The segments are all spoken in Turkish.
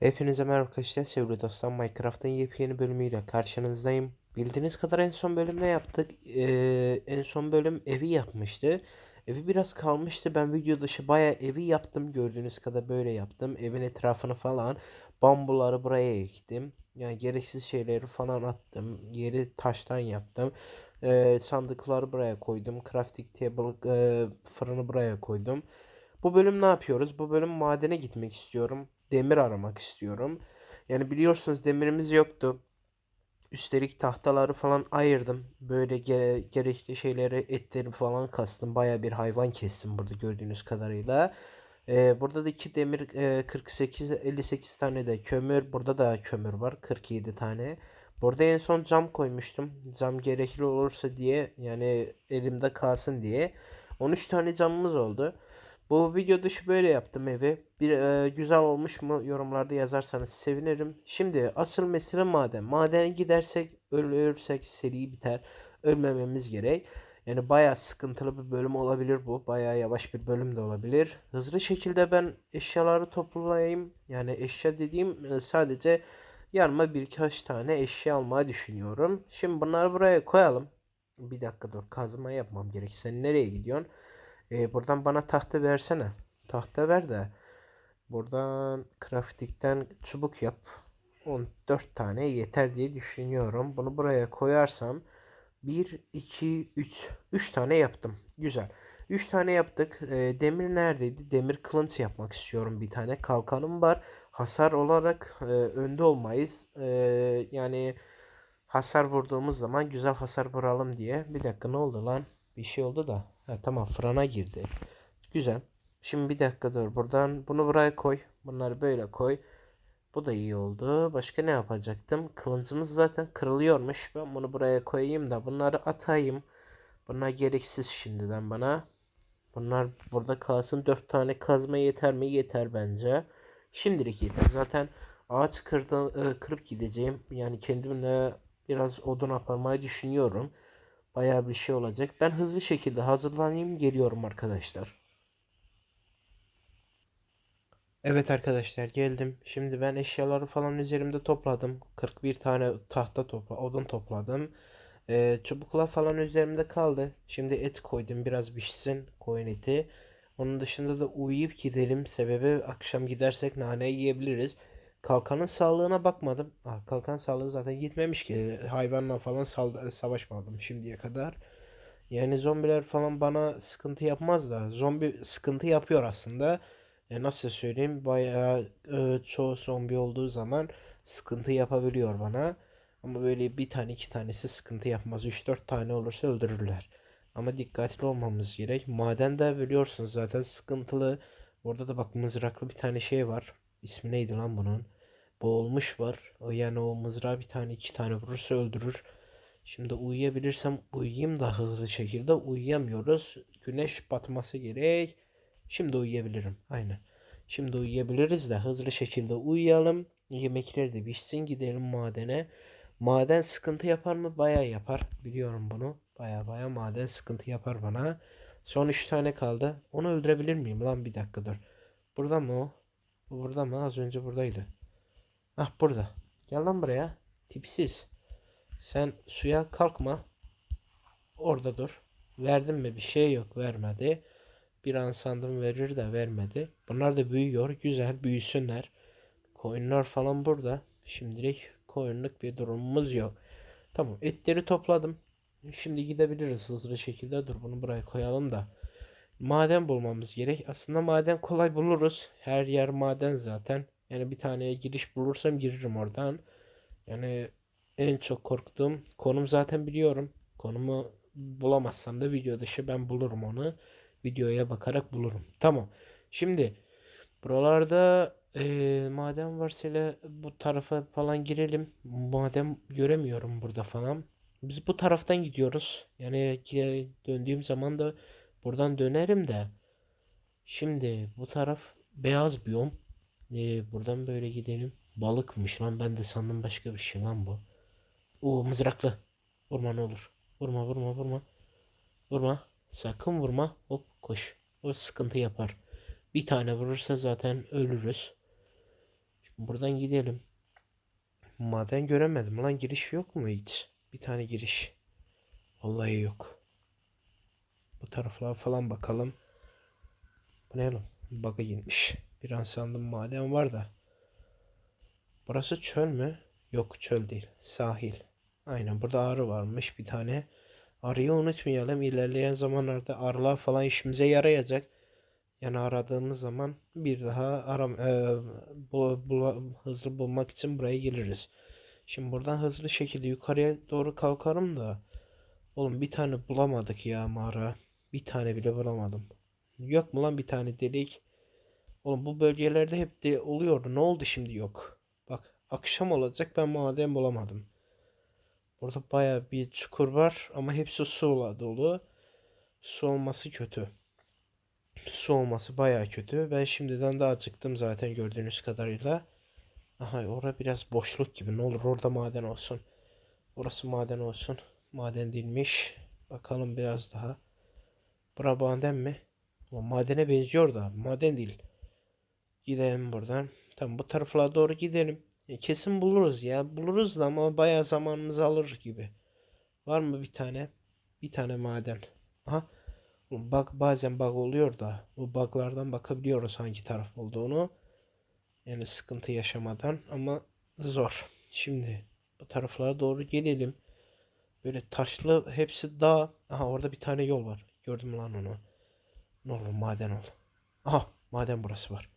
Hepinize merhaba arkadaşlar. Sevgili dostlar Minecraft'ın yepyeni bölümüyle karşınızdayım. Bildiğiniz kadar en son bölüm ne yaptık? Ee, en son bölüm evi yapmıştı. Evi biraz kalmıştı. Ben video dışı baya evi yaptım. Gördüğünüz kadar böyle yaptım. Evin etrafını falan. Bambuları buraya ektim. Yani gereksiz şeyleri falan attım. Yeri taştan yaptım. Ee, sandıkları buraya koydum. Crafting table e, fırını buraya koydum. Bu bölüm ne yapıyoruz? Bu bölüm madene gitmek istiyorum. Demir aramak istiyorum. Yani biliyorsunuz demirimiz yoktu. Üstelik tahtaları falan ayırdım. Böyle gere- gerekli şeyleri etleri falan kastım. Baya bir hayvan kestim burada gördüğünüz kadarıyla. Ee, burada da iki demir e, 48 58 tane de kömür. Burada da kömür var 47 tane. Burada en son cam koymuştum. Cam gerekli olursa diye yani elimde kalsın diye. 13 tane camımız oldu. Bu video dışı böyle yaptım evi. Bir e, güzel olmuş mu yorumlarda yazarsanız sevinirim. Şimdi asıl mesele maden. Madene gidersek ölürsek seri biter. Ölmememiz gerek. Yani bayağı sıkıntılı bir bölüm olabilir bu. Bayağı yavaş bir bölüm de olabilir. Hızlı şekilde ben eşyaları toplayayım. Yani eşya dediğim e, sadece yanıma birkaç tane eşya almayı düşünüyorum. Şimdi bunları buraya koyalım. Bir dakika dur kazma yapmam gerek. Sen nereye gidiyorsun? E, buradan bana tahta versene. Tahta ver de. Buradan crafting'den çubuk yap. 14 tane yeter diye düşünüyorum. Bunu buraya koyarsam 1, 2, 3. 3 tane yaptım. Güzel. 3 tane yaptık. E, demir neredeydi? Demir kılıç yapmak istiyorum bir tane. Kalkanım var. Hasar olarak e, önde olmayız. E, yani hasar vurduğumuz zaman güzel hasar vuralım diye. Bir dakika ne oldu lan? Bir şey oldu da. Ha, tamam fırına girdi. Güzel. Şimdi bir dakika dur. Buradan bunu buraya koy. Bunları böyle koy. Bu da iyi oldu. Başka ne yapacaktım? Kılıncımız zaten kırılıyormuş. Ben bunu buraya koyayım da bunları atayım. Bunlar gereksiz şimdiden bana. Bunlar burada kalsın. 4 tane kazma yeter mi? Yeter bence. Şimdilik yeter. Zaten ağaç kırdı, e, kırıp gideceğim. Yani kendimle biraz odun aparmayı düşünüyorum. Bayağı bir şey olacak. Ben hızlı şekilde hazırlanayım geliyorum arkadaşlar. Evet arkadaşlar geldim. Şimdi ben eşyaları falan üzerimde topladım. 41 tane tahta topla, odun topladım. Ee, çubuklar falan üzerimde kaldı. Şimdi et koydum biraz pişsin koyun eti. Onun dışında da uyuyup gidelim. Sebebi akşam gidersek nane yiyebiliriz. Kalkanın sağlığına bakmadım. Ah, kalkan sağlığı zaten gitmemiş ki. Hayvanla falan savaşmadım şimdiye kadar. Yani zombiler falan bana sıkıntı yapmaz da. Zombi sıkıntı yapıyor aslında. E, nasıl söyleyeyim? Bayağı e, çoğu zombi olduğu zaman sıkıntı yapabiliyor bana. Ama böyle bir tane iki tanesi sıkıntı yapmaz. Üç dört tane olursa öldürürler. Ama dikkatli olmamız gerek. Maden de biliyorsunuz zaten sıkıntılı. Orada da bak mızraklı bir tane şey var. İsmi neydi lan bunun? Boğulmuş var. O yani o mızrağı bir tane iki tane vurursa öldürür. Şimdi uyuyabilirsem uyuyayım da hızlı şekilde uyuyamıyoruz. Güneş batması gerek. Şimdi uyuyabilirim. Aynen. Şimdi uyuyabiliriz de hızlı şekilde uyuyalım. Yemekler de pişsin gidelim madene. Maden sıkıntı yapar mı? Bayağı yapar. Biliyorum bunu. Baya baya maden sıkıntı yapar bana. Son 3 tane kaldı. Onu öldürebilir miyim lan bir dakika dur. Burada mı o? Bu burada mı? Az önce buradaydı. Ah burada. Gel lan buraya. Tipsiz. Sen suya kalkma. Orada dur. Verdim mi? Bir şey yok. Vermedi. Bir an sandım verir de vermedi. Bunlar da büyüyor. Güzel büyüsünler. Koyunlar falan burada. Şimdilik koyunluk bir durumumuz yok. Tamam etleri topladım. Şimdi gidebiliriz hızlı şekilde. Dur bunu buraya koyalım da. Maden bulmamız gerek. Aslında maden kolay buluruz. Her yer maden zaten. Yani bir taneye giriş bulursam giririm oradan. Yani en çok korktuğum konum zaten biliyorum. Konumu bulamazsam da video dışı ben bulurum onu. Videoya bakarak bulurum. Tamam. Şimdi buralarda eee maden varsa bu tarafa falan girelim. Maden göremiyorum burada falan. Biz bu taraftan gidiyoruz. Yani döndüğüm zaman da buradan dönerim de. Şimdi bu taraf beyaz biyom. Ee, buradan böyle gidelim. Balıkmış lan ben de sandım başka bir şey lan bu. Oo mızraklı. Vurma ne olur. Vurma vurma vurma. Vurma. Sakın vurma. Hop koş. O sıkıntı yapar. Bir tane vurursa zaten ölürüz. Buradan gidelim. Maden göremedim. Lan giriş yok mu hiç? Bir tane giriş. Vallahi yok. Bu taraflara falan bakalım. Bu ne lan? Bug'a girmiş. Bir an sandım maden var da. Burası çöl mü? Yok çöl değil. Sahil. Aynen burada arı varmış bir tane. Arıyı unutmayalım. İlerleyen zamanlarda arılar falan işimize yarayacak. Yani aradığımız zaman bir daha aram e, bu, bula- hızlı bulmak için buraya geliriz. Şimdi buradan hızlı şekilde yukarıya doğru kalkarım da. Oğlum bir tane bulamadık ya mağara. Bir tane bile bulamadım. Yok mu lan bir tane delik? Oğlum bu bölgelerde hep de oluyordu. Ne oldu şimdi yok. Bak akşam olacak ben maden bulamadım. Burada baya bir çukur var ama hepsi suyla dolu. Su olması kötü. Su olması baya kötü. Ben şimdiden daha acıktım zaten gördüğünüz kadarıyla. Aha orada biraz boşluk gibi. Ne olur orada maden olsun. Orası maden olsun. Maden değilmiş. Bakalım biraz daha. Bura maden mi? O madene benziyor da maden değil. Gidelim buradan. Tamam bu taraflara doğru gidelim. E, kesin buluruz ya. Buluruz da ama bayağı zamanımızı alır gibi. Var mı bir tane? Bir tane maden. Aha. Bak bazen bug oluyor da bu buglardan bakabiliyoruz hangi taraf olduğunu. Yani sıkıntı yaşamadan ama zor. Şimdi bu taraflara doğru gelelim. Böyle taşlı hepsi dağ. Aha orada bir tane yol var. Gördüm lan onu. Ne olur maden ol. Aha maden burası var.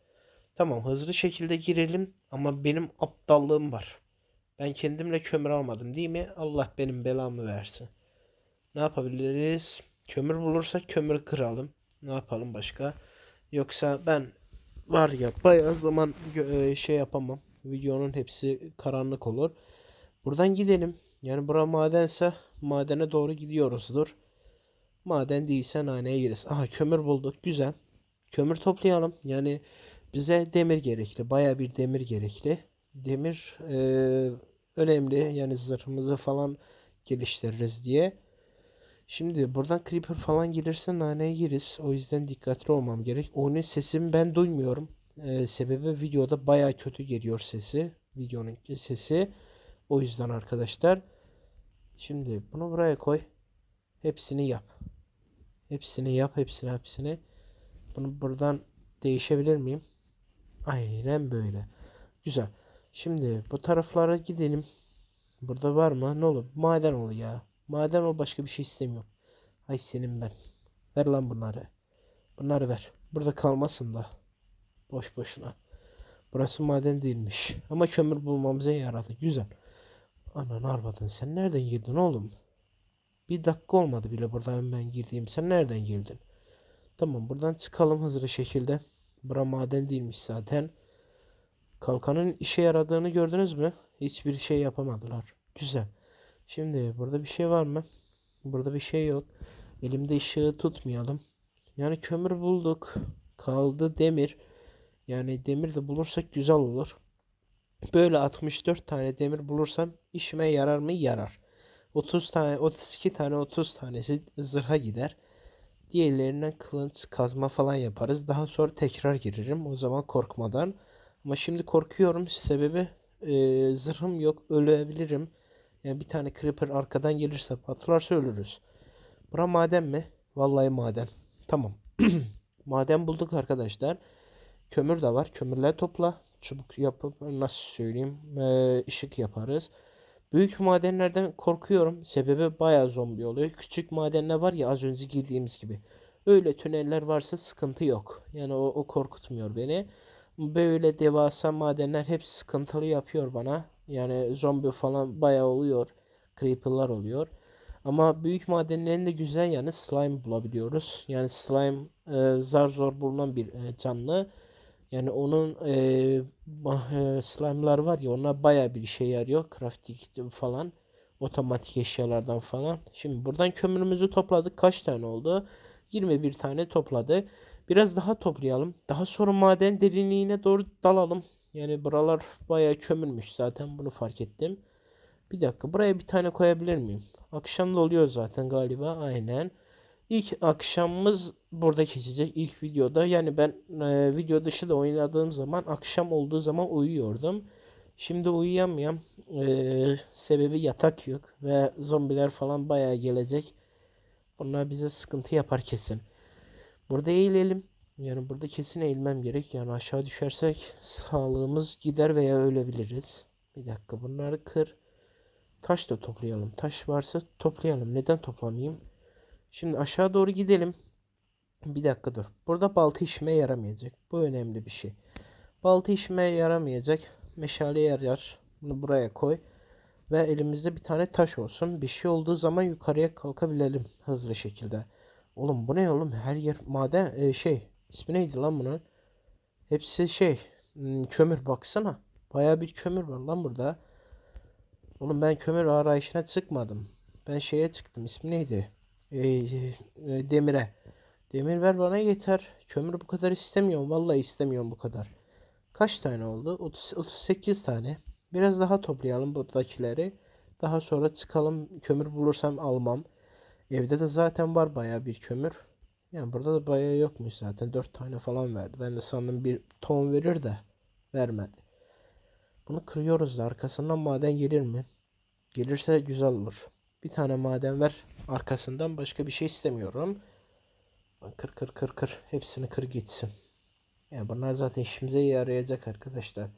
Tamam hızlı şekilde girelim ama benim aptallığım var. Ben kendimle kömür almadım değil mi? Allah benim belamı versin. Ne yapabiliriz? Kömür bulursak kömür kıralım. Ne yapalım başka? Yoksa ben var ya bayağı zaman e, şey yapamam. Videonun hepsi karanlık olur. Buradan gidelim. Yani bura madense madene doğru gidiyoruzdur. Maden değilse naneye gireriz. Aha kömür bulduk. Güzel. Kömür toplayalım. Yani bize demir gerekli. Baya bir demir gerekli. Demir eee, önemli. Yani zırhımızı falan geliştiririz diye. Şimdi buradan creeper falan gelirse naneye gireriz. O yüzden dikkatli olmam gerek. Onun sesimi ben duymuyorum. Eee, sebebi videoda baya kötü geliyor sesi. Videonun sesi. O yüzden arkadaşlar. Şimdi bunu buraya koy. Hepsini yap. Hepsini yap. Hepsini hepsini. Bunu buradan değişebilir miyim? Aynen böyle. Güzel. Şimdi bu taraflara gidelim. Burada var mı? Ne olur? Maden ol ya. Maden ol başka bir şey istemiyorum. Ay senin ben. Ver lan bunları. Bunları ver. Burada kalmasın da. Boş boşuna. Burası maden değilmiş. Ama kömür bulmamıza yaradı. Güzel. Anan arvadın sen nereden girdin oğlum? Bir dakika olmadı bile buradan ben girdiğim. Sen nereden geldin? Tamam buradan çıkalım hızlı şekilde. Bura maden değilmiş zaten. Kalkanın işe yaradığını gördünüz mü? Hiçbir şey yapamadılar. Güzel. Şimdi burada bir şey var mı? Burada bir şey yok. Elimde ışığı tutmayalım. Yani kömür bulduk. Kaldı demir. Yani demir de bulursak güzel olur. Böyle 64 tane demir bulursam işime yarar mı? Yarar. 30 tane, 32 tane, 30 tanesi zırha gider. Diğerlerinden kılıç, kazma falan yaparız. Daha sonra tekrar girerim. O zaman korkmadan. Ama şimdi korkuyorum. Sebebi e, zırhım yok. Ölebilirim. Yani bir tane creeper arkadan gelirse patlarsa ölürüz. Bura maden mi? Vallahi maden. Tamam. Maden bulduk arkadaşlar. Kömür de var. Kömürler topla. Çubuk yapıp nasıl söyleyeyim? E, ışık yaparız. Büyük madenlerden korkuyorum. Sebebi bayağı zombi oluyor. Küçük madenler var ya az önce girdiğimiz gibi. Öyle tüneller varsa sıkıntı yok. Yani o, o korkutmuyor beni. Böyle devasa madenler hep sıkıntılı yapıyor bana. Yani zombi falan bayağı oluyor. Creeper'lar oluyor. Ama büyük madenlerin de güzel yanı slime bulabiliyoruz. Yani slime e, zar zor bulunan bir e, canlı. Yani onun e, slime'lar var ya onlar baya bir işe yarıyor. Crafting falan. Otomatik eşyalardan falan. Şimdi buradan kömürümüzü topladık. Kaç tane oldu? 21 tane topladı. Biraz daha toplayalım. Daha sonra maden derinliğine doğru dalalım. Yani buralar baya kömürmüş zaten bunu fark ettim. Bir dakika buraya bir tane koyabilir miyim? Akşam da oluyor zaten galiba aynen. İlk akşamımız burada geçecek ilk videoda. Yani ben e, video dışı da oynadığım zaman akşam olduğu zaman uyuyordum. Şimdi uyuyamıyorum. E, sebebi yatak yok ve zombiler falan bayağı gelecek. Bunlar bize sıkıntı yapar kesin. Burada eğilelim. Yani burada kesin eğilmem gerek. Yani aşağı düşersek sağlığımız gider veya ölebiliriz. Bir dakika bunları kır. Taş da toplayalım. Taş varsa toplayalım. Neden toplamayayım? Şimdi aşağı doğru gidelim. Bir dakika dur. Burada balta işime yaramayacak. Bu önemli bir şey. Balta işime yaramayacak. Meşale yarar. Bunu buraya koy. Ve elimizde bir tane taş olsun. Bir şey olduğu zaman yukarıya kalkabilelim hızlı şekilde. Oğlum bu ne oğlum? Her yer maden e, şey. İsmi neydi lan bunun? Hepsi şey. hmm, Kömür baksana. Baya bir kömür var lan burada. Oğlum ben kömür arayışına çıkmadım. Ben şeye çıktım. İsmi neydi? Ee, e, demire. Demir ver bana yeter. Kömür bu kadar istemiyorum. Vallahi istemiyorum bu kadar. Kaç tane oldu? 30, 38 tane. Biraz daha toplayalım buradakileri. Daha sonra çıkalım. Kömür bulursam almam. Evde de zaten var baya bir kömür. Yani burada da bayağı yokmuş zaten. 4 tane falan verdi. Ben de sandım bir ton verir de vermedi. Bunu kırıyoruz da arkasından maden gelir mi? Gelirse güzel olur. Bir tane maden ver. Arkasından başka bir şey istemiyorum. Kır kır kır kır. Hepsini kır gitsin. Yani bunlar zaten işimize yarayacak arkadaşlar.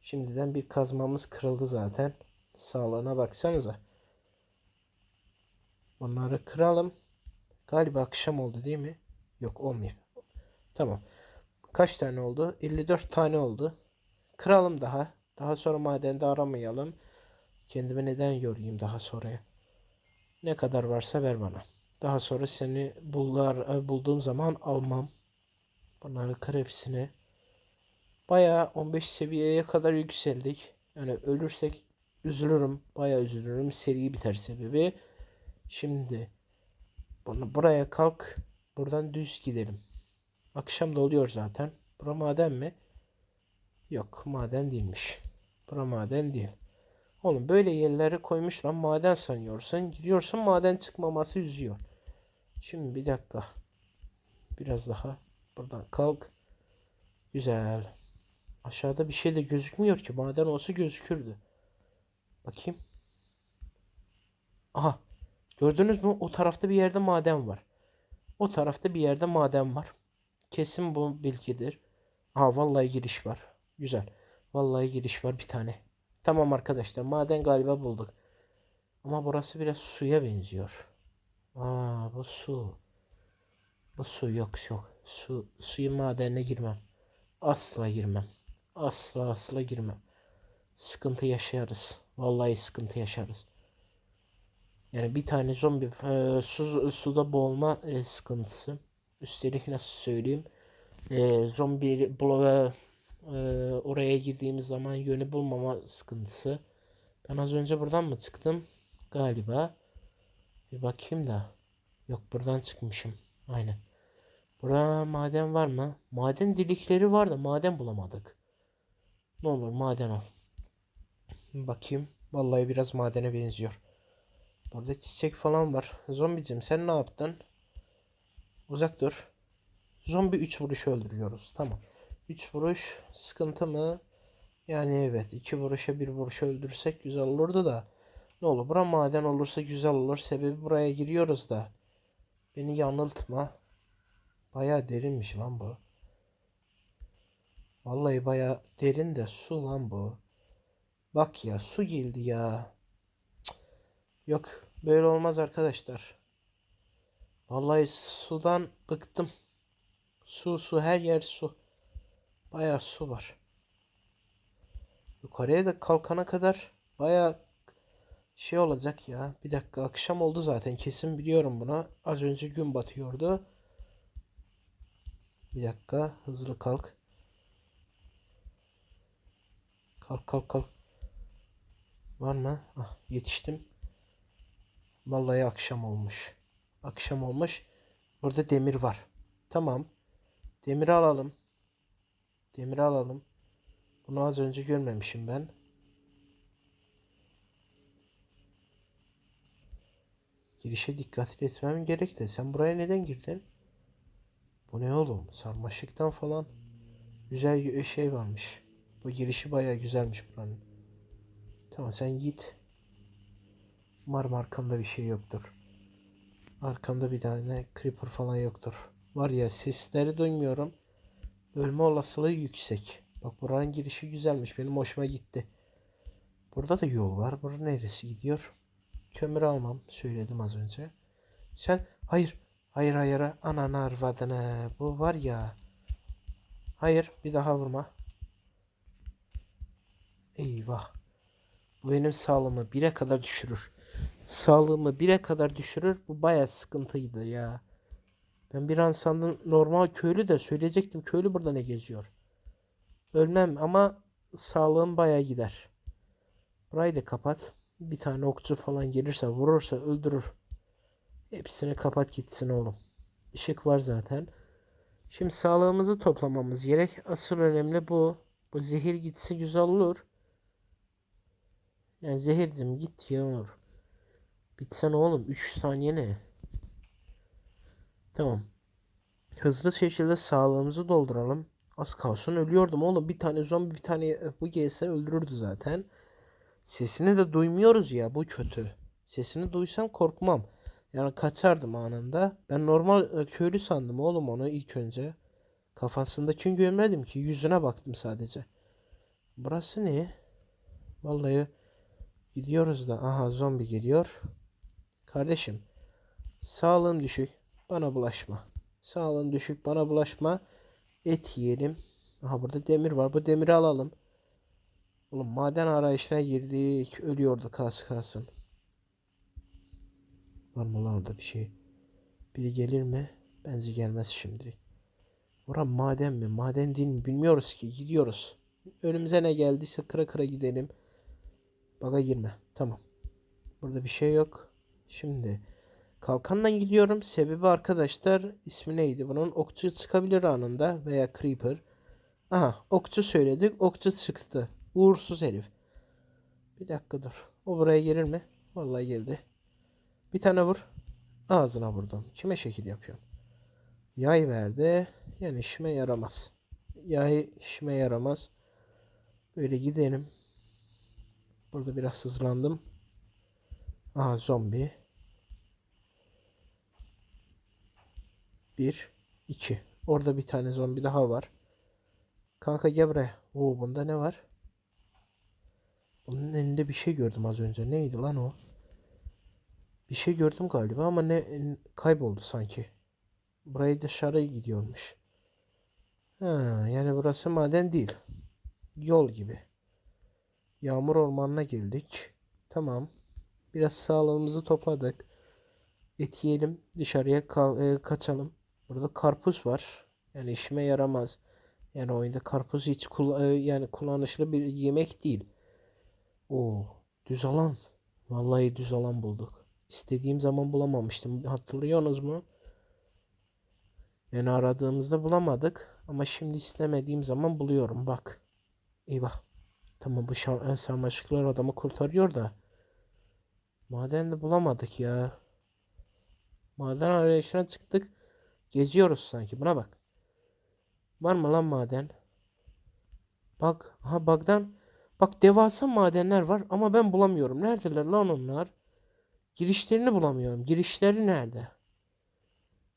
Şimdiden bir kazmamız kırıldı zaten. Sağlığına baksanıza. Bunları kıralım. Galiba akşam oldu değil mi? Yok olmuyor. Tamam. Kaç tane oldu? 54 tane oldu. Kıralım daha. Daha sonra madende aramayalım. Kendimi neden yorayım daha sonraya? Ne kadar varsa ver bana. Daha sonra seni bullar, e, bulduğum zaman almam. Bunları kır hepsini. Bayağı 15 seviyeye kadar yükseldik. Yani ölürsek üzülürüm. Bayağı üzülürüm. Seri biter sebebi. Şimdi bunu buraya kalk. Buradan düz gidelim. Akşam da oluyor zaten. Bura maden mi? Yok maden değilmiş. Bura maden değil. Oğlum böyle yerlere koymuş lan maden sanıyorsun. Giriyorsun maden çıkmaması üzüyor. Şimdi bir dakika. Biraz daha. Buradan kalk. Güzel. Aşağıda bir şey de gözükmüyor ki. Maden olsa gözükürdü. Bakayım. Aha. Gördünüz mü? O tarafta bir yerde maden var. O tarafta bir yerde maden var. Kesin bu bilgidir. Aha vallahi giriş var. Güzel. Vallahi giriş var bir tane. Tamam arkadaşlar maden galiba bulduk. Ama burası biraz suya benziyor. Aa bu su. Bu su yok yok. Su, suyun madenine girmem. Asla girmem. Asla asla girmem. Sıkıntı yaşarız. Vallahi sıkıntı yaşarız. Yani bir tane zombi e, su, suda boğulma e, sıkıntısı. Üstelik nasıl söyleyeyim? E, zombi blo- e, oraya girdiğimiz zaman yönü bulmama sıkıntısı. Ben az önce buradan mı çıktım? Galiba. Bir bakayım da. Yok buradan çıkmışım. Aynen. Burada maden var mı? Maden delikleri var da maden bulamadık. Ne olur maden ol. Bakayım. Vallahi biraz madene benziyor. Burada çiçek falan var. Zombicim sen ne yaptın? Uzak dur. Zombi 3 vuruş öldürüyoruz. Tamam. 3 vuruş sıkıntı mı? Yani evet 2 vuruşa 1 vuruş öldürsek güzel olurdu da. Ne olur bura maden olursa güzel olur. Sebebi buraya giriyoruz da. Beni yanıltma. Baya derinmiş lan bu. Vallahi baya derin de su lan bu. Bak ya su geldi ya. Yok böyle olmaz arkadaşlar. Vallahi sudan bıktım. Su su her yer su. Baya su var. Yukarıya da kalkana kadar baya şey olacak ya. Bir dakika akşam oldu zaten kesin biliyorum bunu. Az önce gün batıyordu. Bir dakika hızlı kalk. Kalk kalk kalk. Var mı? Ah yetiştim. Vallahi akşam olmuş. Akşam olmuş. Burada demir var. Tamam. Demir alalım. Demir alalım. Bunu az önce görmemişim ben. Girişe dikkatli etmem gerek de sen buraya neden girdin? Bu ne oğlum? Sarmaşıktan falan güzel şey varmış. Bu girişi bayağı güzelmiş buranın. Tamam sen git. Umarım arkamda bir şey yoktur. Arkamda bir tane creeper falan yoktur. Var ya sesleri duymuyorum. Ölme olasılığı yüksek. Bak buranın girişi güzelmiş. Benim hoşuma gitti. Burada da yol var. Burada neresi gidiyor? Kömür almam. Söyledim az önce. Sen hayır. Hayır hayır. Ananı arvadını. Bu var ya. Hayır. Bir daha vurma. Eyvah. Bu benim sağlığımı bire kadar düşürür. Sağlığımı bire kadar düşürür. Bu baya sıkıntıydı ya. Ben bir an sandım normal köylü de söyleyecektim. Köylü burada ne geziyor? Ölmem ama sağlığım baya gider. Burayı da kapat. Bir tane okçu falan gelirse vurursa öldürür. Hepsini kapat gitsin oğlum. Işık var zaten. Şimdi sağlığımızı toplamamız gerek. Asıl önemli bu. Bu zehir gitse güzel olur. Yani zehircim git ya. Bitsen oğlum 3 saniye ne? Tamam. Hızlı şekilde sağlığımızı dolduralım. Az kalsın ölüyordum oğlum. Bir tane zombi bir tane bu gelse öldürürdü zaten. Sesini de duymuyoruz ya bu kötü. Sesini duysam korkmam. Yani kaçardım anında. Ben normal e, köylü sandım oğlum onu ilk önce. Kafasındakini görmedim ki. Yüzüne baktım sadece. Burası ne? Vallahi gidiyoruz da. Aha zombi geliyor. Kardeşim. Sağlığım düşük. Bana bulaşma. Sağlığım düşük. Bana bulaşma. Et yiyelim. Aha burada demir var. Bu demiri alalım. Oğlum maden arayışına girdik. Ölüyordu az kalsın. Var mı lan orada bir şey? Biri gelir mi? Benzi gelmez şimdi. Ora maden mi? Maden değil mi? Bilmiyoruz ki. Gidiyoruz. Önümüze ne geldiyse kıra kıra gidelim. Baga girme. Tamam. Burada bir şey yok. Şimdi kalkandan gidiyorum. Sebebi arkadaşlar ismi neydi bunun? Okçu çıkabilir anında veya creeper. Aha okçu söyledik. Okçu çıktı. Uğursuz herif. Bir dakika dur. O buraya gelir mi? Vallahi geldi. Bir tane vur. Ağzına vurdum. Kime şekil yapıyorum? Yay verdi. Yani işime yaramaz. Yay işime yaramaz. Böyle gidelim. Burada biraz hızlandım. Aha zombi. Bir, iki. Orada bir tane zombi daha var. Kanka gel buraya. Oo bunda ne var? Onun elinde bir şey gördüm az önce. Neydi lan o? Bir şey gördüm galiba ama ne kayboldu sanki. Buraya dışarı gidiyormuş. Ha, yani burası maden değil. Yol gibi. Yağmur ormanına geldik. Tamam. Biraz sağlığımızı topladık. Et yiyelim. Dışarıya ka- e, kaçalım. Burada karpuz var. Yani işime yaramaz. Yani oyunda karpuz hiç kul- e, yani kullanışlı bir yemek değil. Oo, düz alan. Vallahi düz alan bulduk. İstediğim zaman bulamamıştım. Hatırlıyorsunuz mu? Yani aradığımızda bulamadık. Ama şimdi istemediğim zaman buluyorum. Bak. Eyvah. Tamam bu şar- sarmaşıklar adamı kurtarıyor da. Maden de bulamadık ya. Maden arayışına çıktık. Geziyoruz sanki. Buna bak. Var mı lan maden? Bak. Ha bagdan. Bak devasa madenler var ama ben bulamıyorum. Neredeler lan onlar? Girişlerini bulamıyorum. Girişleri nerede?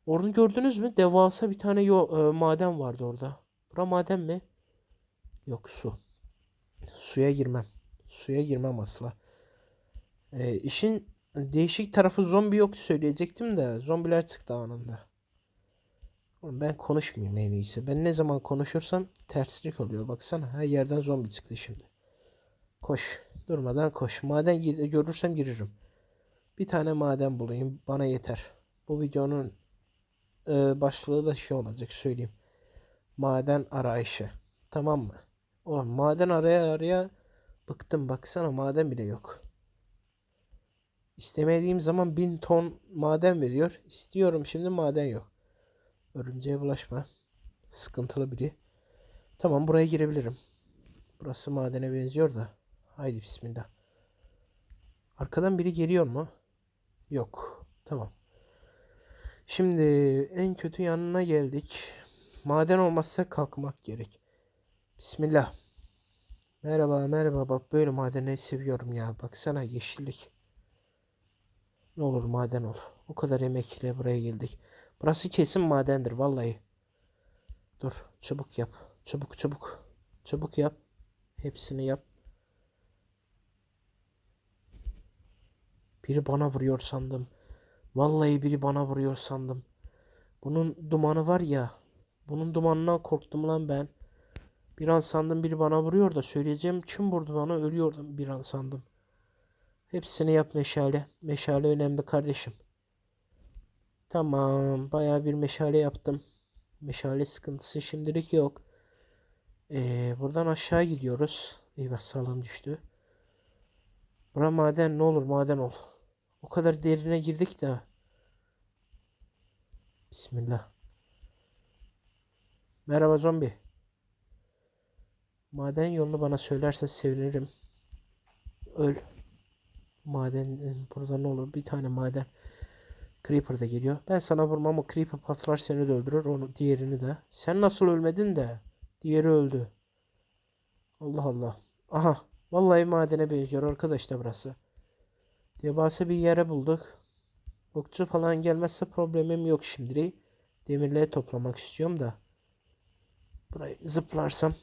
Onu gördünüz mü? Devasa bir tane yo- e, maden vardı orada. Bura maden mi? Yok su. Suya girmem. Suya girmem asla. E, işin değişik tarafı zombi yok söyleyecektim de zombiler çıktı anında. Oğlum ben konuşmayayım en iyisi. Ben ne zaman konuşursam terslik oluyor. Baksana her yerden zombi çıktı şimdi. Koş. Durmadan koş. Maden gir- görürsem giririm. Bir tane maden bulayım. Bana yeter. Bu videonun e, başlığı da şey olacak söyleyeyim. Maden arayışı. Tamam mı? Ulan maden araya araya bıktım. Baksana maden bile yok. İstemediğim zaman bin ton maden veriyor. İstiyorum şimdi maden yok. Örümceğe bulaşma. Sıkıntılı biri. Tamam buraya girebilirim. Burası madene benziyor da. Haydi bismillah. Arkadan biri geliyor mu? Yok. Tamam. Şimdi en kötü yanına geldik. Maden olmazsa kalkmak gerek. Bismillah. Merhaba merhaba bak böyle madenleri seviyorum ya. Baksana yeşillik. Ne olur maden ol. O kadar emekle buraya geldik. Burası kesin madendir vallahi. Dur çabuk yap. Çabuk çabuk. Çabuk yap. Hepsini yap. Biri bana vuruyor sandım. Vallahi biri bana vuruyor sandım. Bunun dumanı var ya. Bunun dumanından korktum lan ben. Bir an sandım biri bana vuruyor da söyleyeceğim kim vurdu bana ölüyordum bir an sandım. Hepsini yap meşale. Meşale önemli kardeşim. Tamam bayağı bir meşale yaptım. Meşale sıkıntısı şimdilik yok. Ee, buradan aşağı gidiyoruz. Eyvah sağlam düştü. Bura maden ne olur maden ol. O kadar derine girdik de. Bismillah. Merhaba zombi. Maden yolunu bana söylerse sevinirim. Öl. Maden burada ne olur bir tane maden. Creeper da geliyor. Ben sana vurmam o Creeper patlar seni de öldürür onu diğerini de. Sen nasıl ölmedin de diğeri öldü. Allah Allah. Aha vallahi madene benziyor arkadaşlar burası. Devasa bir yere bulduk. Okçu falan gelmezse problemim yok şimdi. Demirleri toplamak istiyorum da. Burayı zıplarsam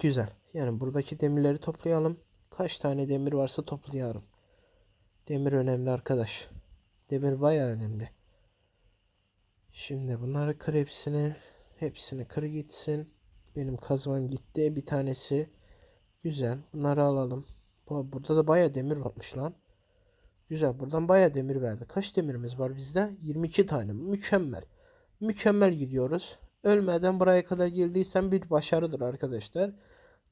güzel. Yani buradaki demirleri toplayalım. Kaç tane demir varsa toplayalım. Demir önemli arkadaş. Demir bayağı önemli. Şimdi bunları kır hepsini. Hepsini kır gitsin. Benim kazmam gitti. Bir tanesi. Güzel. Bunları alalım. Bu- Burada da bayağı demir varmış lan. Güzel. Buradan bayağı demir verdi. Kaç demirimiz var bizde? 22 tane. Mükemmel. Mükemmel gidiyoruz. Ölmeden buraya kadar geldiysem bir başarıdır arkadaşlar.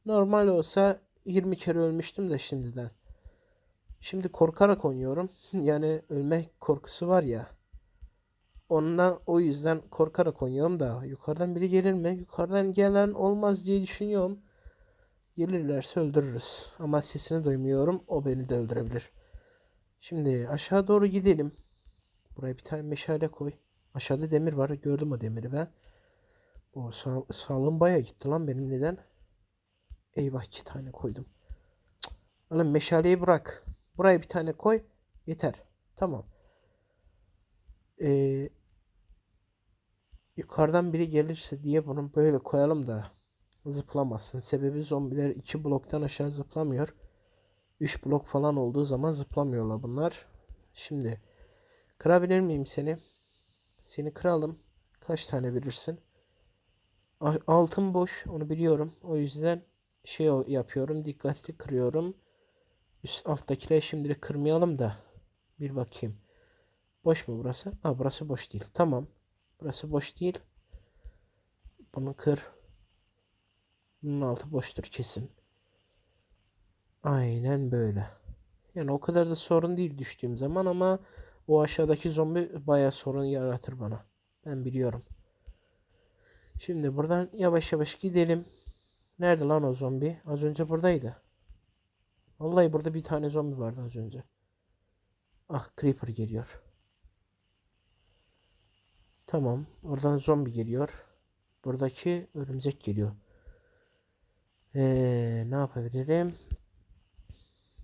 Normal olsa 20 kere ölmüştüm de şimdiden. Şimdi korkarak oynuyorum. Yani ölme korkusu var ya. Ondan o yüzden korkarak oynuyorum da yukarıdan biri gelir mi? Yukarıdan gelen olmaz diye düşünüyorum. Gelirlerse öldürürüz. Ama sesini duymuyorum. O beni de öldürebilir. Şimdi aşağı doğru gidelim. Buraya bir tane meşale koy. Aşağıda demir var. Gördüm o demiri ben. O sağ, sağlığım baya gitti lan benim neden? Eyvah iki tane koydum. Cık. Meşaleyi bırak. Buraya bir tane koy. Yeter. Tamam. Ee, yukarıdan biri gelirse diye bunu böyle koyalım da zıplamasın. Sebebi zombiler iki bloktan aşağı zıplamıyor. 3 blok falan olduğu zaman zıplamıyorlar bunlar. Şimdi kırabilir miyim seni? Seni kıralım. Kaç tane verirsin? Altın boş onu biliyorum. O yüzden şey yapıyorum. Dikkatli kırıyorum. Üst alttakileri şimdilik kırmayalım da. Bir bakayım. Boş mu burası? Aa burası boş değil. Tamam. Burası boş değil. Bunu kır. Bunun altı boştur kesin. Aynen böyle. Yani o kadar da sorun değil düştüğüm zaman ama o aşağıdaki zombi bayağı sorun yaratır bana. Ben biliyorum. Şimdi buradan yavaş yavaş gidelim. Nerede lan o zombi? Az önce buradaydı. Vallahi burada bir tane zombi vardı az önce. Ah Creeper geliyor. Tamam. Oradan zombi geliyor. Buradaki örümcek geliyor. Ee, ne yapabilirim?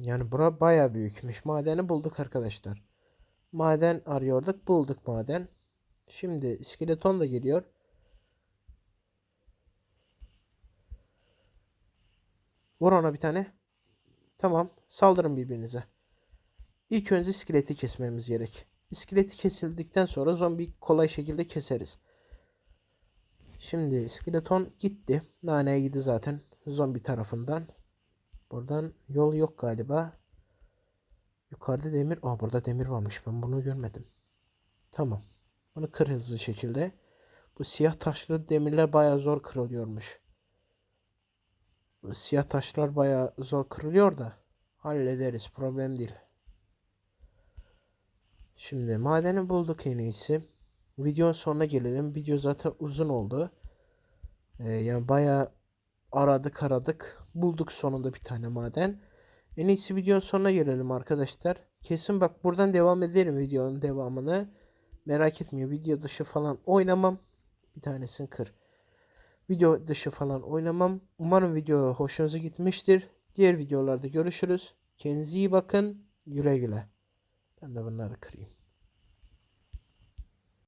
Yani bura baya büyükmüş. Madeni bulduk arkadaşlar. Maden arıyorduk. Bulduk maden. Şimdi iskeleton da geliyor. Vur ona bir tane. Tamam. Saldırın birbirinize. İlk önce iskeleti kesmemiz gerek. İskeleti kesildikten sonra zombi kolay şekilde keseriz. Şimdi iskeleton gitti. Naneye gitti zaten. Zombi tarafından. Buradan yol yok galiba. Yukarıda demir. Aa burada demir varmış. Ben bunu görmedim. Tamam. Bunu kır hızlı şekilde. Bu siyah taşlı demirler bayağı zor kırılıyormuş. Bu siyah taşlar bayağı zor kırılıyor da hallederiz. Problem değil. Şimdi madeni bulduk en iyisi. Videonun sonuna gelelim. Video zaten uzun oldu. Ee, yani bayağı aradık aradık. Bulduk sonunda bir tane maden. En iyisi videonun sonuna gelelim arkadaşlar. Kesin bak buradan devam ederim videonun devamını. Merak etmeyin video dışı falan oynamam. Bir tanesini kır. Video dışı falan oynamam. Umarım video hoşunuza gitmiştir. Diğer videolarda görüşürüz. Kendinize iyi bakın. Güle güle. Ben de bunları kırayım.